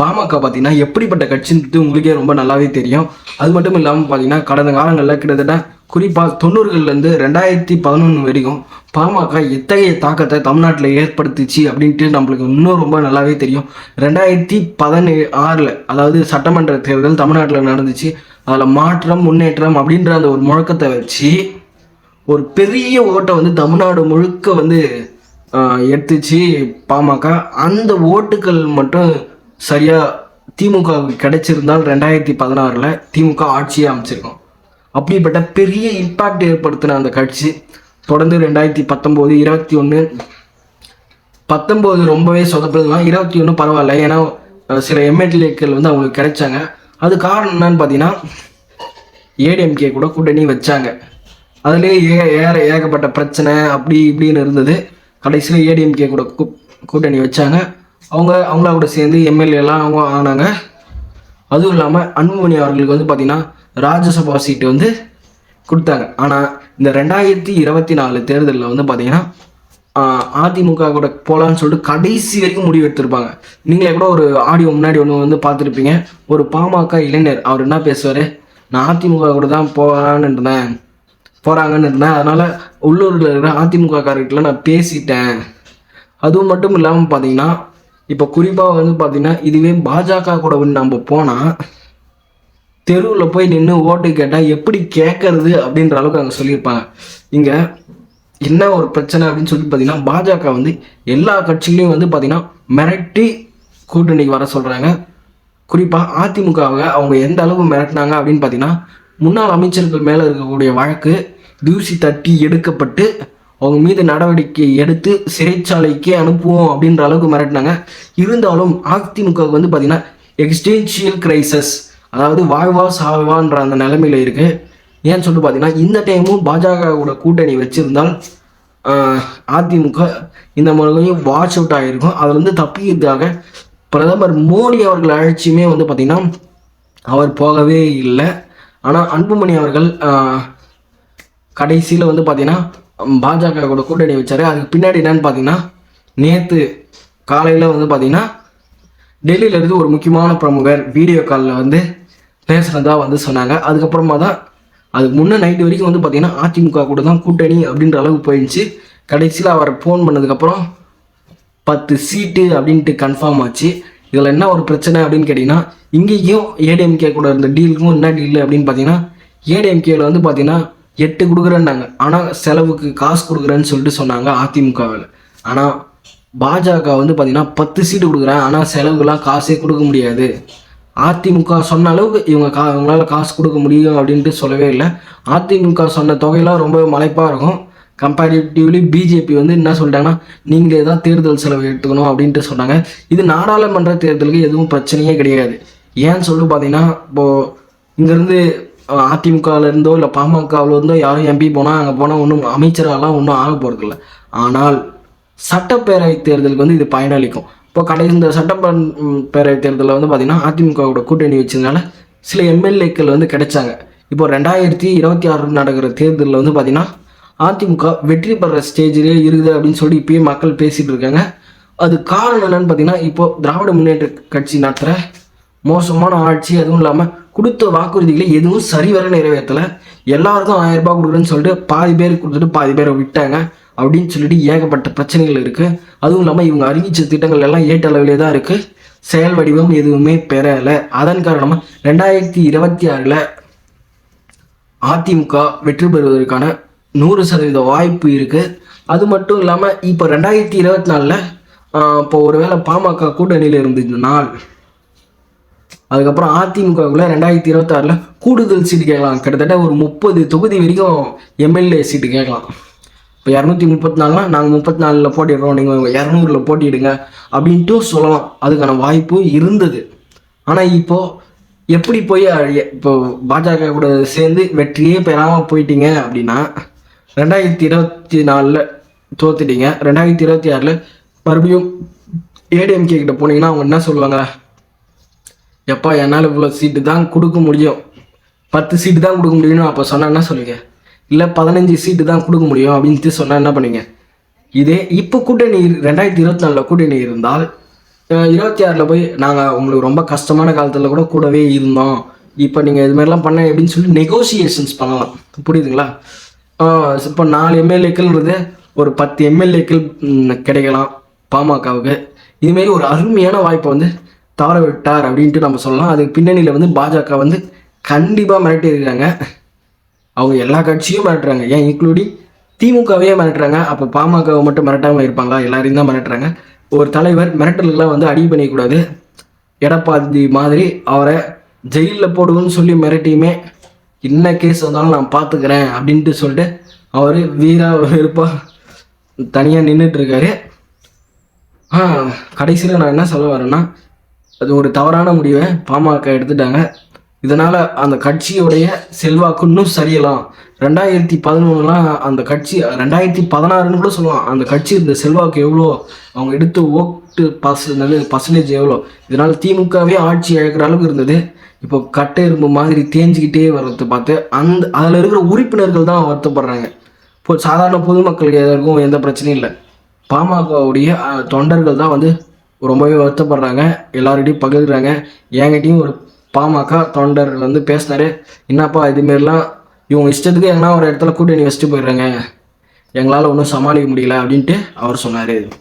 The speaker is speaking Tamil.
பாமக பார்த்தீங்கன்னா எப்படிப்பட்ட கட்சின்றது உங்களுக்கே ரொம்ப நல்லாவே தெரியும். அது மட்டும் இல்லாமல் பார்த்தீங்கன்னா கடந்த காலங்களில் கிட்டத்தட்ட குறிப்பாக தொண்ணூறுகள்லேருந்து ரெண்டாயிரத்தி பதினொன்று வரைக்கும் பாமக எத்தகைய தாக்கத்தை தமிழ்நாட்டில் ஏற்படுத்துச்சு அப்படின்ட்டு நம்மளுக்கு இன்னும் ரொம்ப நல்லாவே தெரியும். ரெண்டாயிரத்தி பதினேழு ஆறில் அதாவது சட்டமன்ற தேர்தல் தமிழ்நாட்டில் நடந்துச்சு. அதில் மாற்றம் முன்னேற்றம் அப்படின்ற அந்த ஒரு முழக்கத்தை வச்சு ஒரு பெரிய ஓட்டை வந்து தமிழ்நாடு முழுக்க வந்து எடுத்துச்சு பாமக. அந்த ஓட்டுகள் மட்டும் சரியாக திமுக கிடைச்சிருந்தால் ரெண்டாயிரத்தி பதினாறில் திமுக ஆட்சியை அமைச்சிருக்கோம். அப்படிப்பட்ட பெரிய இம்பாக்ட் ஏற்படுத்தின அந்த கட்சி தொடர்ந்து ரெண்டாயிரத்தி பத்தொம்போது இருபத்தி ஒன்று பத்தொம்போது ரொம்பவே சொதப்படுதுலாம் இருபத்தி ஒன்று பரவாயில்ல. ஏன்னா சில எம்எல்ஏக்கள் வந்து அவங்களுக்கு கிடைச்சாங்க. அது காரணம் என்னன்னு பார்த்தீங்கன்னா ஏடிஎம்கே கூட கூட்டணி வச்சாங்க. அதுலேயே ஏ ஏற ஏகப்பட்ட பிரச்சனை அப்படி இப்படின்னு இருந்தது. கடைசியில் ஏடிஎம்கே கூட கூட்டணி வச்சாங்க. அவங்க அவங்களா கூட சேர்ந்து எம்எல்ஏலாம் அவங்க ஆனாங்க. அதுவும் இல்லாமல் அன்புமணி அவர்களுக்கு வந்து பார்த்திங்கன்னா ராஜ்யசபா சீட்டு வந்து கொடுத்தாங்க. ஆனால் இந்த ரெண்டாயிரத்தி இருபத்தி நாலு தேர்தலில் வந்து பார்த்தீங்கன்னா அதிமுக கூட போகலான்னு சொல்லிட்டு கடைசி வரைக்கும் முடிவு எடுத்திருப்பாங்க. நீங்களே கூட ஒரு ஆடியோ முன்னாடி ஒன்று வந்து பார்த்துருப்பீங்க. ஒரு பாமக இளைஞர் அவர் என்ன பேசுவார்? நான் அதிமுக கூட தான் போகலான்னு இருந்தேன். போகிறாங்கன்னு இருந்தேன். அதனால் உள்ளூரில் இருக்கிற அதிமுக காரர்கிட்ட நான் பேசிட்டேன். அதுவும் மட்டும் இல்லாமல் பார்த்தீங்கன்னா இப்போ குறிப்பாக வந்து பார்த்தீங்கன்னா இதுவே பாஜக கூட வந்து நம்ம போனால் தெருவில் போய் நின்று ஓட்டு கேட்டால் எப்படி கேட்கறது அப்படின்ற அளவுக்கு அங்கே சொல்லியிருப்பாங்க. இங்கே என்ன ஒரு பிரச்சனை அப்படின்னு சொல்லிட்டு பார்த்தீங்கன்னா பாஜக வந்து எல்லா கட்சிகளையும் வந்து பார்த்தீங்கன்னா மிரட்டி கூட்டணிக்கு வர சொல்கிறாங்க குறிப்பாக அதிமுகவை அவங்க எந்த அளவு மிரட்டினாங்க அப்படின்னு பார்த்தீங்கன்னா முன்னாள் அமைச்சர்கள் மேலே இருக்கக்கூடிய வழக்கு தூசி தட்டி எடுக்கப்பட்டு அவங்க மீது நடவடிக்கை எடுத்து சிறைச்சாலைக்கே அனுப்புவோம் அப்படின்ற அளவுக்கு மிரட்டினாங்க. இருந்தாலும் அதிமுகவுக்கு வந்து பார்த்தீங்கன்னா எக்ஸ்டென்ஷியல் கிரைசஸ் அதாவது வாழ்வா சாவான்ற அந்த நிலைமையில் இருக்கு. ஏன்னு சொல்லிட்டு பார்த்தீங்கன்னா இந்த டைமும் பாஜகவோட கூட்டணி வச்சுருந்தால் அதிமுக இந்த முறையும் வாட்ச் அவுட் ஆகிருக்கும் வந்து தப்பிக்கிறதுக்காக பிரதமர் மோடி அவர்கள் அழைச்சியுமே வந்து பார்த்திங்கன்னா அவர் போகவே இல்லை. ஆனால் அன்புமணி அவர்கள் கடைசியில் வந்து பார்த்திங்கன்னா பாஜக கூட கூட்டணி வச்சாரு. அதுக்கு பின்னாடி என்னன்னு பார்த்தீங்கன்னா நேற்று காலையில் வந்து பார்த்தீங்கன்னா டெல்லியில இருந்து ஒரு முக்கியமான பிரமுகர் வீடியோ காலில் வந்து பேசுகிறதா வந்து சொன்னாங்க. அதுக்கப்புறமா தான் அதுக்கு முன்னே நைட்டு வரைக்கும் வந்து பார்த்தீங்கன்னா அதிமுக கூட தான் கூட்டணி அப்படின்ற அளவுக்கு போயிடுச்சு கடைசியில் அவர் ஃபோன் பண்ணதுக்கப்புறம் பத்து சீட்டு அப்படின்ட்டு கன்ஃபார்ம் ஆச்சு. இதில் என்ன ஒரு பிரச்சனை அப்படின்னு கேட்டிங்கன்னா இங்கேயும் ஏடிஎம்கே கூட இருந்த டீலுக்கும் என்ன டீல் அப்படின்னு பார்த்தீங்கன்னா ஏடிஎம்கேவில் வந்து பார்த்தீங்கன்னா எட்டு கொடுக்குறேன்னாங்க. ஆனால் செலவுக்கு காசு கொடுக்குறேன்னு சொல்லிட்டு சொன்னாங்க அதிமுகவில். ஆனால் பாஜக வந்து பார்த்திங்கன்னா பத்து சீட்டு கொடுக்குறேன் ஆனால் செலவுக்குலாம் காசே கொடுக்க முடியாது. அதிமுக சொன்ன அளவுக்கு இவங்க கா இவங்களால காசு கொடுக்க முடியும் அப்படின்ட்டு சொல்லவே இல்லை. அதிமுக சொன்ன தொகையெல்லாம் ரொம்ப மலைப்பாக இருக்கும். கம்பேரிட்டிவ்லி பிஜேபி வந்து என்ன சொல்லிட்டாங்கன்னா நீங்களே தான் தேர்தல் செலவு எடுத்துக்கணும் அப்படின்ட்டு சொன்னாங்க. இது நாடாளுமன்ற தேர்தலுக்கு எதுவும் பிரச்சனையே கிடையாது. ஏன்னு சொல்லி பார்த்தீங்கன்னா இப்போது இங்கேருந்து அதிமுகவில் இருந்தோ இல்லை பாமகவில் இருந்தோ யாரும் எம்பி போனால் அங்கே போனால் ஒன்றும் அமைச்சராலாம் ஒன்றும் ஆக போகிறதில்ல ஆனால் சட்டப்பேரவை தேர்தலுக்கு வந்து இது பயனளிக்கும். இப்போ கடைசி இந்த சட்டப்பேரவை தேர்தலில் வந்து பார்த்திங்கன்னா அதிமுகவோட கூட்டணி வச்சதுனால சில எம்எல்ஏக்கள் வந்து கிடைச்சாங்க. இப்போ ரெண்டாயிரத்தி இருபத்தி ஆறு நடக்கிற தேர்தலில் வந்து பார்த்திங்கன்னா அதிமுக வெற்றி பெற ஸ்டேஜிலே இருக்குது அப்படின்னு சொல்லி இப்பயே மக்கள் பேசிகிட்டு இருக்காங்க. அது காரணம் என்னன்னு பார்த்தீங்கன்னா இப்போ திராவிட முன்னேற்ற கட்சி நடத்துகிற மோசமான ஆட்சி அதுவும் இல்லாமல் கொடுத்த வாக்குறுதிகளை எதுவும் சரிவர நிறைவேற்றலை. எல்லாருக்கும் ஆயிரம் ரூபாய் கொடுக்குறேன்னு சொல்லிட்டு பாதி பேர் கொடுத்துட்டு பாதி பேரை விட்டாங்க அப்படின்னு சொல்லிட்டு ஏகப்பட்ட பிரச்சனைகள் இருக்குது அதுவும் இல்லாமல் இவங்க அறிவிச்ச திட்டங்கள் எல்லாம் ஏற்ற அளவிலே தான் இருக்குது செயல் வடிவம் எதுவுமே பெறலை. அதன் காரணமாக ரெண்டாயிரத்தி இருபத்தி ஆறில் அதிமுக வெற்றி பெறுவதற்கான நூறு சதவீத வாய்ப்பு இருக்குது அது மட்டும் இல்லாமல் இப்போ ரெண்டாயிரத்தி இருபத்தி நாலில் இப்போ ஒருவேளை பாமக கூட்டணியில் இருந்ததுனால் அதுக்கப்புறம் அதிமுகவுக்குள்ள ரெண்டாயிரத்தி இருபத்தாறில் கூடுதல் சீட்டு கேட்கலாம். கிட்டத்தட்ட ஒரு முப்பது தொகுதி வரைக்கும் எம்எல்ஏ சீட்டு கேட்கலாம். இப்போ இரநூத்தி முப்பத்தி நாலுனா நாங்கள் முப்பத்தி நாலில் போட்டிடுறோம் நீங்கள் இரநூறுல போட்டிடுங்க அப்படின்ட்டு சொல்லலாம். அதுக்கான வாய்ப்பு இருந்தது. ஆனால் இப்போது எப்படி போய் இப்போ பாஜக கூட சேர்ந்து வெற்றியே பெறாமல் போயிட்டீங்க அப்படின்னா ரெண்டாயிரத்தி இருபத்தி நாலில் தோத்துட்டீங்க. ரெண்டாயிரத்தி இருபத்தி ஆறில் மறுபடியும் ஏடிஎம்கே கிட்ட போனீங்கன்னா அவங்க என்ன சொல்லுவாங்க? எப்பா என்னால் இவ்வளோ சீட்டு தான் கொடுக்க முடியும்? பத்து சீட்டு தான் கொடுக்க முடியும்னு அப்போ சொன்னால் என்ன சொல்லுங்க? இல்லை பதினஞ்சு சீட்டு தான் கொடுக்க முடியும் அப்படின்ட்டு சொன்னால் என்ன பண்ணுங்க இதே இப்போ கூட்டணி ரெண்டாயிரத்தி இருபத்தி நாலில் கூட்டணி இருந்தால் இருபத்தி ஆறில் போய் நாங்கள் உங்களுக்கு ரொம்ப கஷ்டமான காலத்தில் கூட கூடவே இருந்தோம். இப்போ நீங்கள் இது மாதிரிலாம் பண்ண எப்படின்னு சொல்லி நெகோசியேஷன்ஸ் பண்ணலாம். புரியுதுங்களா? இப்போ நாலு எம்எல்ஏக்கள்ன்றது ஒரு பத்து எம்எல்ஏக்கள் கிடைக்கலாம் பாமகவுக்கு. இதுமாரி ஒரு அருமையான வாய்ப்பை வந்து தவற விட்டார் அப்படின்ட்டு நம்ம சொல்லலாம். அதுக்கு பின்னணியில் வந்து பாஜக வந்து கண்டிப்பாக மிரட்டியிருக்காங்க அவங்க எல்லா கட்சியும் மிரட்டுறாங்க. ஏன்? இன்க்ளூடிங் திமுகவையே மிரட்டுறாங்க. அப்போ பாமகவை மட்டும் மிரட்டாமல் இருப்பாங்களா? எல்லாரையும் தான் மிரட்டுறாங்க. ஒரு தலைவர் மிரட்டலுக்கெல்லாம் வந்து அடி பண்ணிக்கூடாது எடப்பாடி மாதிரி அவரை ஜெயிலில் போடுவோன்னு சொல்லி மிரட்டியுமே என்ன கேஸ் வந்தாலும் நான் பார்த்துக்கிறேன் அப்படின்ட்டு சொல்லிட்டு அவர் வீரா வெறுப்பாக தனியாக நின்றுட்டுருக்காரு ஆ கடைசியில் நான் என்ன சொல்ல வரேன்னா அது ஒரு தவறான முடிவை பாமக எடுத்துட்டாங்க. இதனால் அந்த கட்சியுடைய செல்வாக்கு இன்னும் சரியலாம். ரெண்டாயிரத்தி பதினொன்றுலாம் அந்த கட்சி ரெண்டாயிரத்தி பதினாறுன்னு கூட சொல்லுவான் அந்த கட்சி இந்த செல்வாக்கு எவ்வளோ அவங்க எடுத்து ஓட்டு பர்சனல் பர்சன்டேஜ் எவ்வளோ. இதனால் திமுகவே ஆட்சி இழக்கிற அளவுக்கு இருந்தது. இப்போ கட்டை இரும்பு மாதிரி தேஞ்சிக்கிட்டே வர்றதை பார்த்து அந்த அதில் இருக்கிற உறுப்பினர்கள் தான் வருத்தப்படுறாங்க. இப்போ சாதாரண பொதுமக்களுக்கு எதற்கும் எந்த பிரச்சனையும் இல்லை. பாமகவுடைய தொண்டர்கள் தான் வந்து ரொம்பவே வருத்தப்படுறாங்க. எல்லார்கிட்டையும் பகிர்றாங்க என்கிட்டையும் ஒரு பாமக தொண்டர் வந்து பேசினாரு. என்னப்பா இதுமாரிலாம் இவங்க இஷ்டத்துக்கு எங்கன்னா ஒரு இடத்துல கூட்டணி வச்சுட்டு போயிடுறாங்க. எங்களால் ஒன்றும் சமாளிக்க முடியல. அப்படின்ட்டு அவர் சொன்னார்.